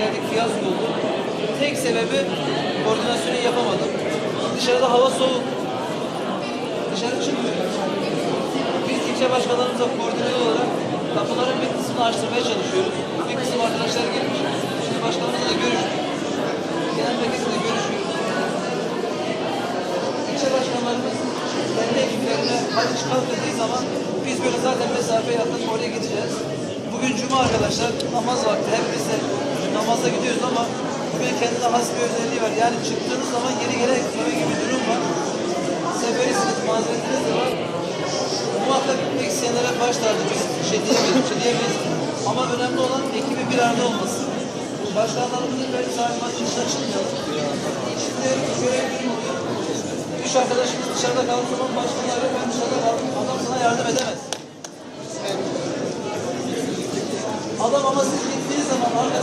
geldik fiyasko oldu. Tek sebebi koordinasyonu yapamadım. Dışarıda hava soğuk. Dışarı çıkmıyoruz. Biz ilçe başkanlarımızla koordineli olarak kapıların bir kısmını açtırmaya çalışıyoruz. Bir kısım arkadaşlar gelmiş. Şimdi başkanımızla da görüştük. Genel merkezle görüşüyoruz. İlçe başkanlarımız kendi ekiplerine hadi çıkalım dediği zaman biz böyle zaten mesafe yakın oraya gideceğiz. Bugün cuma arkadaşlar namaz vakti. Hep biz de namaza gidiyoruz ama bugün kendine has bir özelliği var. Yani çıktığınız zaman geri gelen ekmeği gibi bir durum var. Seferisiniz, mazeretiniz de var. Muhakkak gitmek isteyenlere baş tacı biz şey diyemeyiz, şey diyemeyiz. Ama önemli olan ekibin bir arada olması. Başkanlarımızın belki talimatı dışına çıkmayalım. Şimdi görev birim oluyor. Üç arkadaşımız dışarıda kaldığı zaman başkanı arıyor, ben dışarıda kaldım. Adam sana yardım edemez. Adam ama siz gittiğiniz zaman arkasında